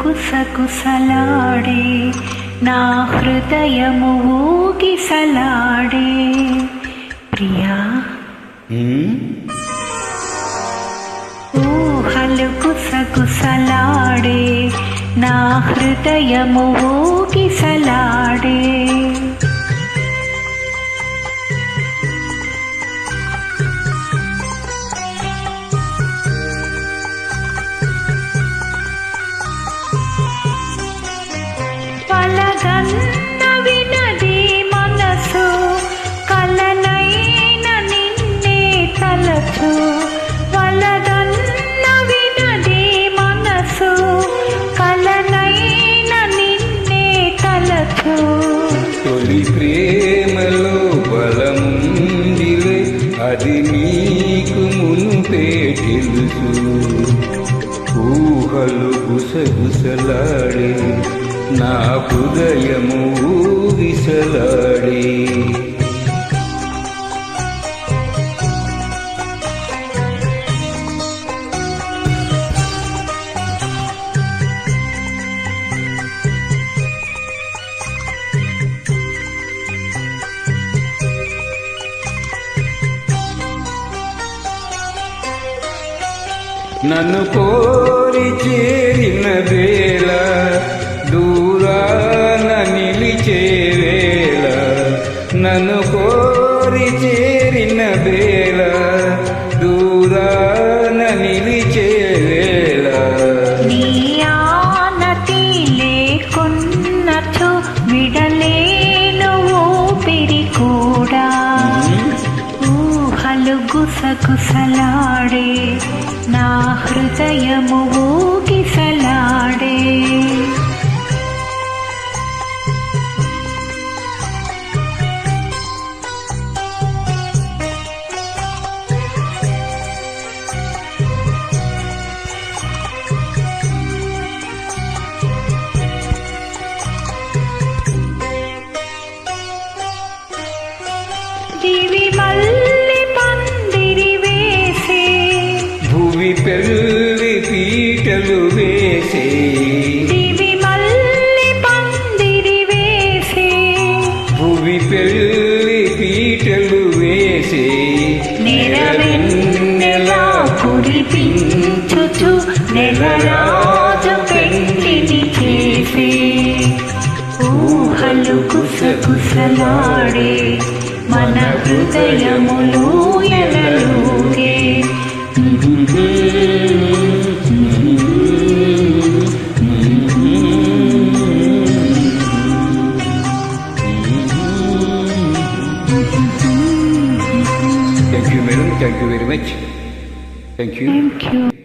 कुसकुसलाडे నా హృదయము ఊగిసలాడే ప్రియా. ఊహలు గుసగుసలాడే నా హృదయము ఊగిసలాడే తొలి ప్రేమలో బలముందిలే అది నీకు మునుపే తెలుసు. ఊహలు గుసగుసలాడే నా హృదయము విసలాడే నన్ను కోరి చేరిన వేళ దూరాన నిలిచే వేళ నన్ను కోరి చేరిన వేళ. కుసలాడే నా హృదయము వేసే. దివి మల్లి పందిరి వేసే. భువి పెళ్ళి పీటలు వేసే. నెరవెన్నెలా కురిపించుచు నెలరాజు పెండిని చేసే. ఊహలు కుసకుసలాడే మన హృదయములు ఎలలుగే verirken güvermek. Thank you. Thank you.